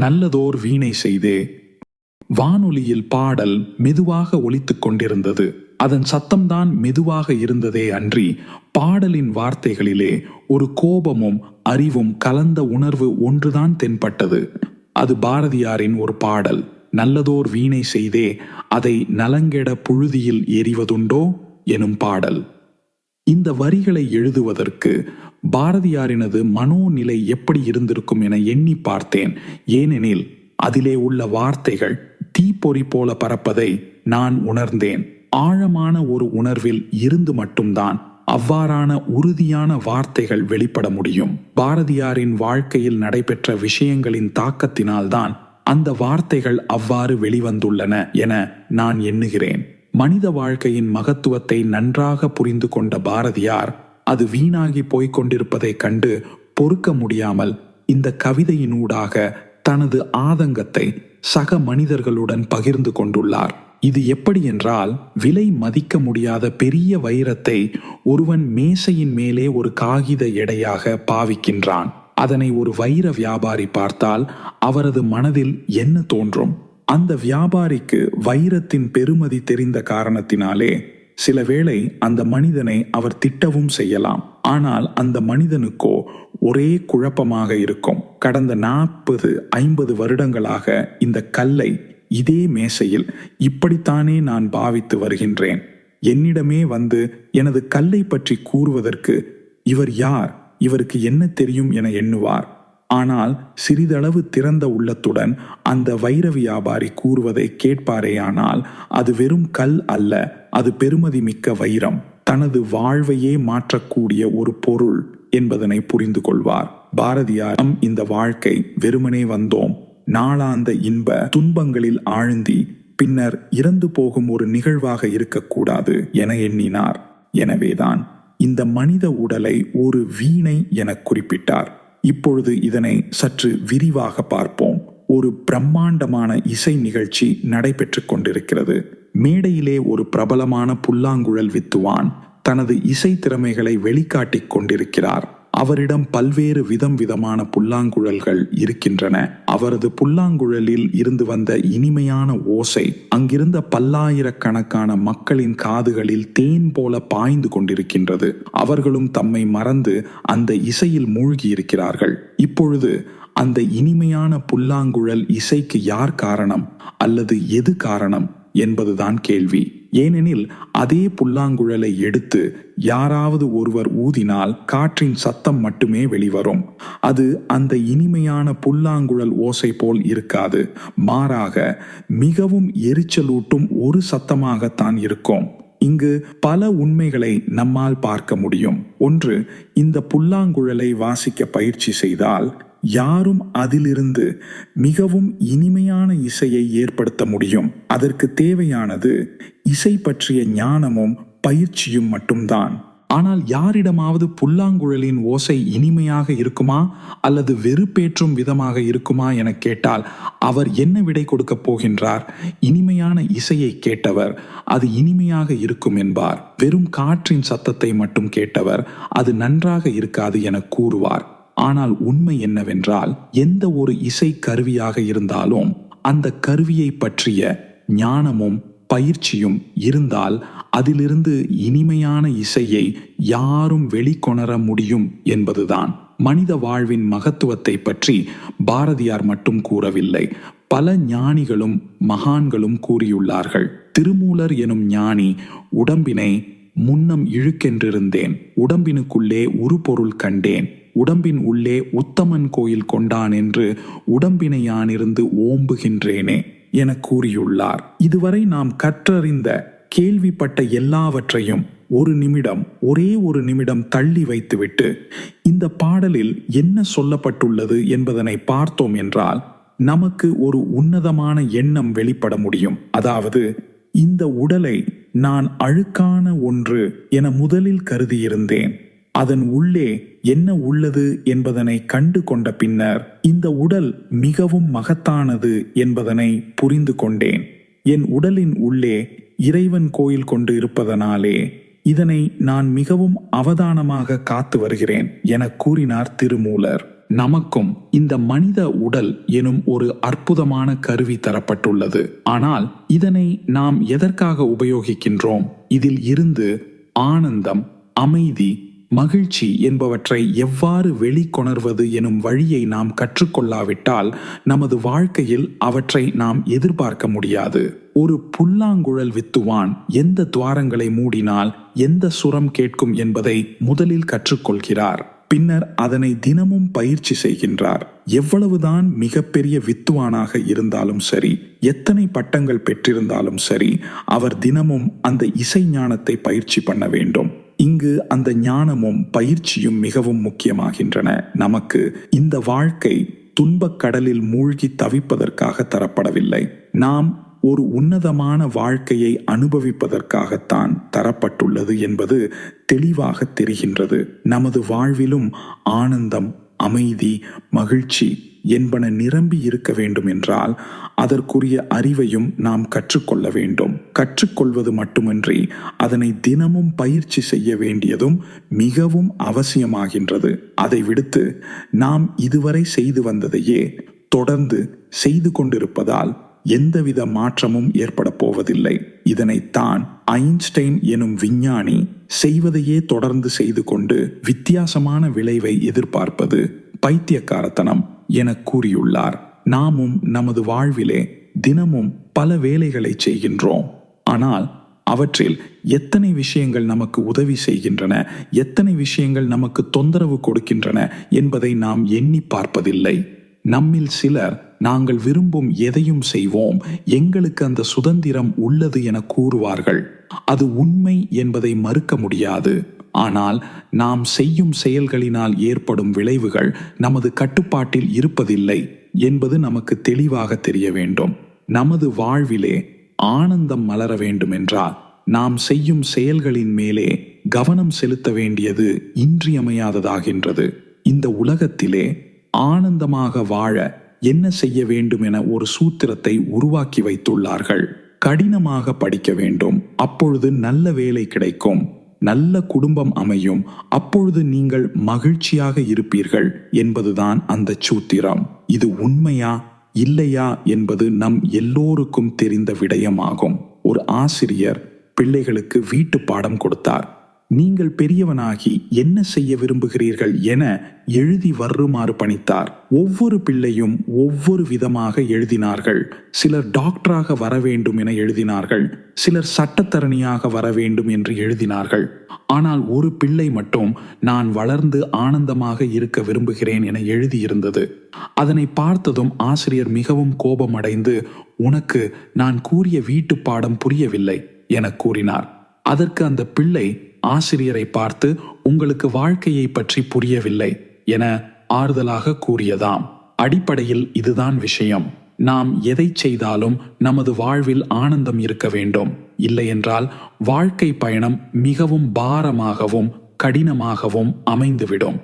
நல்லதோர் வீணை செய்தே. வானொலியில் பாடல் மெதுவாக ஒலித்துக் கொண்டிருந்தது. அதன் சத்தம்தான் மெதுவாக இருந்ததே அன்றி பாடலின் வார்த்தைகளிலே ஒரு கோபமும் அறிவும் கலந்த உணர்வு ஒன்றுதான் தென்பட்டது. அது பாரதியாரின் ஒரு பாடல். நல்லதோர் வீணை செய்தே அதை நலங்கெட புழுதியில் எறிவதுண்டோ? எனும் பாடல். இந்த வரிகளை எழுதுவதற்கு பாரதியாரினது மனோநிலை எப்படி இருந்திருக்கும் என எண்ணி பார்த்தேன். ஏனெனில் அதிலே உள்ள வார்த்தைகள் தீப்பொறி போல பறப்பதை நான் உணர்ந்தேன். ஆழமான ஒரு உணர்வில் இருந்து மட்டும்தான் அவ்வாறான உறுதியான வார்த்தைகள் வெளிப்பட முடியும். பாரதியாரின் வாழ்க்கையில் நடைபெற்ற விஷயங்களின் தாக்கத்தினால்தான் அந்த வார்த்தைகள் அவ்வாறு வெளிவந்துள்ளன என நான் எண்ணுகிறேன். மனித வாழ்க்கையின் மகத்துவத்தை நன்றாக புரிந்து கொண்ட பாரதியார் அது வீணாகி போய்க் கொண்டிருப்பதைக் கண்டு பொறுக்க முடியாமல் இந்த கவிதையினூடாக தனது ஆதங்கத்தை சக மனிதர்களுடன் பகிர்ந்து கொண்டுள்ளார். இது எப்படி என்றால் விலை மதிக்க முடியாத பெரிய வைரத்தை ஒருவன் மேசையின் மேலே ஒரு காகித எடையாக பாவிக்கின்றான். அதனை ஒரு வைர வியாபாரி பார்த்தால் அவரது மனதில் என்ன தோன்றும்? அந்த வியாபாரிக்கு வைரத்தின் பெருமதி தெரிந்த காரணத்தினாலே சில வேளை அந்த மனிதனை அவர் திட்டவும் செய்யலாம். ஆனால் அந்த மனிதனுக்கோ ஒரே குழப்பமாக இருக்கும். கடந்த நாற்பது ஐம்பது வருடங்களாக இந்த கல்லை இதே மேசையில் இப்படித்தானே நான் பாவித்து வருகின்றேன். என்னிடமே வந்து எனது கல்லை பற்றி கூறுவதற்கு இவர் யார் இவருக்கு என்ன தெரியும் என எண்ணுவார். ஆனால் சிறிதளவு திறந்த உள்ளத்துடன் அந்த வைர வியாபாரி கூறுவதை கேட்பாரேயானால் அது வெறும் கல் அல்ல அது பெருமதி மிக்க வைரம். தனது வாழ்வையே மாற்றக்கூடிய ஒரு பொருள் என்பதனை புரிந்து கொள்வார். பாரதியாரம் இந்த வாழ்க்கை வெறுமனே வந்தோம். நாளாந்த இன்ப துன்பங்களில் ஆழ்ந்தி பின்னர் இறந்து போகும் ஒரு நிகழ்வாக இருக்கக்கூடாது என எண்ணினார். எனவேதான் இந்த மனித உடலை ஒரு வீணை என குறிப்பிட்டார். இப்பொழுது இதனை சற்று விரிவாக பார்ப்போம். ஒரு பிரம்மாண்டமான இசை நிகழ்ச்சி நடைபெற்று கொண்டிருக்கிறது. மேடையிலே ஒரு பிரபலமான புல்லாங்குழல் வித்துவான் தனது இசை திறமைகளை வெளிக்காட்டிக் கொண்டிருக்கிறார். அவரிடம் பல்வேறு விதம் விதமான புல்லாங்குழல்கள் இருக்கின்றன. அவரது புல்லாங்குழலில் இருந்து வந்த இனிமையான ஓசை அங்கிருந்த பல்லாயிரக்கணக்கான மக்களின் காதுகளில் தேன் போல பாய்ந்து கொண்டிருக்கின்றது. அவர்களும் தம்மை மறந்து அந்த இசையில் மூழ்கி இருக்கிறார்கள் இப்பொழுது அந்த இனிமையான புல்லாங்குழல் இசைக்கு யார் காரணம்? அல்லது எது காரணம்? என்பதுதான் கேள்வி. ஏனெனில் அதே புல்லாங்குழலை எடுத்து யாராவது ஒருவர் ஊதினால் காற்றின் சத்தம் மட்டுமே வெளிவரும். அது அந்த இனிமையான புல்லாங்குழல் ஓசை போல் இருக்காது. மாறாக மிகவும் எரிச்சலூட்டும் ஒரு சத்தமாகத்தான் இருக்கும். இங்கு பல உண்மைகளை நம்மால் பார்க்க முடியும். ஒன்று இந்த புல்லாங்குழலை வாசிக்க பயிற்சி செய்தால் யாரும் அதிலிருந்து மிகவும் இனிமையான இசையை ஏற்படுத்த முடியும். அதற்கு தேவையானது இசை பற்றிய ஞானமும் பயிற்சியும் மட்டும்தான். ஆனால் யாரிடமாவது புல்லாங்குழலின் ஓசை இனிமையாக இருக்குமா அல்லது வெறுப்பேற்றும் விதமாக இருக்குமா என கேட்டால் அவர் என்ன விடை கொடுக்கப் போகின்றார்? இனிமையான இசையை கேட்டவர் அது இனிமையாக இருக்கும் என்பார். வெறும் காற்றின் சத்தத்தை மட்டும் கேட்டவர் அது நன்றாக இருக்காது என கூறுவார். ஆனால் உண்மை என்னவென்றால் எந்த ஒரு இசை கருவியாக இருந்தாலும் அந்த கருவியை பற்றிய ஞானமும் பயிற்சியும் இருந்தால் அதிலிருந்து இனிமையான இசையை யாரும் வெளிக்கொணர முடியும் என்பதுதான். மனித வாழ்வின் மகத்துவத்தை பற்றி பாரதியார் மட்டும் கூறவில்லை. பல ஞானிகளும் மகான்களும் கூறியுள்ளார்கள். திருமூலர் எனும் ஞானி உடம்பினை முன்னம் இழுக்கென்றிருந்தேன். உடம்பினுக்குள்ளே உருபொருள் கண்டேன். உடம்பின் உள்ளே உத்தமன் கோயில் கொண்டான் என்று உடம்பினை யானிருந்து ஓம்புகின்றேனே. என கூறியுள்ளார். இதுவரை நாம் கற்றறிந்த கேள்விப்பட்ட எல்லாவற்றையும் ஒரு நிமிடம் ஒரே ஒரு நிமிடம் தள்ளி வைத்துவிட்டு இந்த பாடலில் என்ன சொல்லப்பட்டுள்ளது என்பதனை பார்த்தோம் என்றால் நமக்கு ஒரு உன்னதமான எண்ணம் வெளிப்பட முடியும். அதாவது இந்த உடலை நான் அழுக்கான ஒன்று என முதலில் கருதியிருந்தேன். அதன் உள்ளே என்ன உள்ளது என்பதனை கண்டு கொண்ட பின்னர் இந்த உடல் மிகவும் மகத்தானது என்பதனை புரிந்து கொண்டேன். என் உடலின் உள்ளே இறைவன் கோயில் கொண்டு இருப்பதனாலே இதனை நான் மிகவும் அவதானமாக காத்து வருகிறேன் என கூறினார் திருமூலர். நமக்கும் இந்த மனித உடல் எனும் ஒரு அற்புதமான கருவி தரப்பட்டுள்ளது. ஆனால் இதனை நாம் எதற்காக உபயோகிக்கின்றோம்? இதில் இருந்து ஆனந்தம் அமைதி மகிழ்ச்சி என்பவற்றை எவ்வாறு வெளிக்கொணர்வது எனும் வழியை நாம் கற்றுக்கொள்ளாவிட்டால் நமது வாழ்க்கையில் அவற்றை நாம் எதிர்பார்க்க முடியாது. ஒரு புல்லாங்குழல் வித்துவான் எந்த துவாரங்களை மூடினால் எந்த சுரம் கேட்கும் என்பதை முதலில் கற்றுக்கொள்கிறார். பின்னர் அதனை தினமும் பயிற்சி செய்கின்றார். எவ்வளவுதான் மிகப்பெரிய வித்துவானாக இருந்தாலும் சரி எத்தனை பட்டங்கள் பெற்றிருந்தாலும் சரி அவர் தினமும் அந்த இசை ஞானத்தை பயிற்சி பண்ண வேண்டும். இங்கு அந்த ஞானமும் பயிற்சியும் மிகவும் முக்கியமாகின்றன. நமக்கு இந்த வாழ்க்கை துன்பக் கடலில் மூழ்கி தவிப்பதற்காக தரப்படவில்லை. நாம் ஒரு உன்னதமான வாழ்க்கையை அனுபவிப்பதற்காகத்தான் தரப்பட்டுள்ளது என்பது தெளிவாக தெரிகின்றது. நமது வாழ்விலும் ஆனந்தம் அமைதி மகிழ்ச்சி என்பன நிரம்பி இருக்க வேண்டும் என்றால் அதற்குரிய அறிவையும் நாம் கற்றுக்கொள்ள வேண்டும். கற்றுக்கொள்வது மட்டுமின்றி அதனை தினமும் பயிற்சி செய்ய வேண்டியதும் மிகவும் அவசியமாகின்றது. அதை விடுத்து நாம் இதுவரை செய்து வந்ததையே தொடர்ந்து செய்து கொண்டிருப்பதால் எந்தவித மாற்றமும் ஏற்பட போவதில்லை. இதனைத்தான் ஐன்ஸ்டைன் எனும் விஞ்ஞானி செய்வதையே தொடர்ந்து செய்து கொண்டு வித்தியாசமான விளைவை எதிர்பார்ப்பது பைத்தியக்காரத்தனம். என கூறியுள்ளார். நாமும் நமது வாழ்விலே தினமும் பல வேலைகளை செய்கின்றோம். ஆனால் அவற்றில் எத்தனை விஷயங்கள் நமக்கு உதவி செய்கின்றன எத்தனை விஷயங்கள் நமக்கு தொந்தரவு கொடுக்கின்றன என்பதை நாம் எண்ணி பார்ப்பதில்லை. நம்மில் சிலர் நாங்கள் விரும்பும் எதையும் செய்வோம் எங்களுக்கு அந்த சுதந்திரம் உள்ளது என கூறுவார்கள். அது உண்மை என்பதை மறுக்க முடியாது. ஆனால் நாம் செய்யும் செயல்களினால் ஏற்படும் விளைவுகள் நமது கட்டுப்பாட்டில் இருப்பதில்லை என்பது நமக்கு தெளிவாக தெரிய வேண்டும். நமது வாழ்விலே ஆனந்தம் மலர வேண்டுமென்றால் நாம் செய்யும் செயல்களின் மேலே கவனம் செலுத்த வேண்டியது இன்றியமையாததாகின்றது. இந்த உலகத்திலே ஆனந்தமாக வாழ என்ன செய்ய வேண்டும் என ஒரு சூத்திரத்தை உருவாக்கி வைத்துள்ளார்கள். கடினமாக படிக்க வேண்டும். அப்பொழுது நல்ல வேலை கிடைக்கும். நல்ல குடும்பம் அமையும். அப்பொழுது நீங்கள் மகிழ்ச்சியாக இருப்பீர்கள் என்பதுதான் அந்த சூத்திரம். இது உண்மையா இல்லையா என்பது நம் எல்லோருக்கும் தெரிந்த விடயமாகும். ஒரு ஆசிரியர் பிள்ளைகளுக்கு வீட்டு பாடம் கொடுத்தார். நீங்கள் பெரியவனாகி என்ன செய்ய விரும்புகிறீர்கள் என எழுதி வருமாறு பணித்தார். ஒவ்வொரு பிள்ளையும் ஒவ்வொரு விதமாக எழுதினார்கள். சிலர் டாக்டராக வர வேண்டும் என எழுதினார்கள். சிலர் சட்டத்தரணியாக வர வேண்டும் என்று எழுதினார்கள். ஆனால் ஒரு பிள்ளை மட்டும் நான் வளர்ந்து ஆனந்தமாக இருக்க விரும்புகிறேன் என எழுதியிருந்தது. அதனை பார்த்ததும் ஆசிரியர் மிகவும் கோபமடைந்து உனக்கு நான் கூறிய வீட்டு பாடம் புரியவில்லை என கூறினார். அதற்கு அந்த பிள்ளை ஆசிரியரை பார்த்து உங்களுக்கு வாழ்க்கையை பற்றி புரியவில்லை என ஆறுதலாக கூறியதாம். அடிப்படையில் இதுதான் விஷயம். நாம் எதை செய்தாலும் நமது வாழ்வில் ஆனந்தம் இருக்க வேண்டும். இல்லையென்றால் வாழ்க்கை பயணம் மிகவும் பாரமாகவும் கடினமாகவும் அமைந்துவிடும்.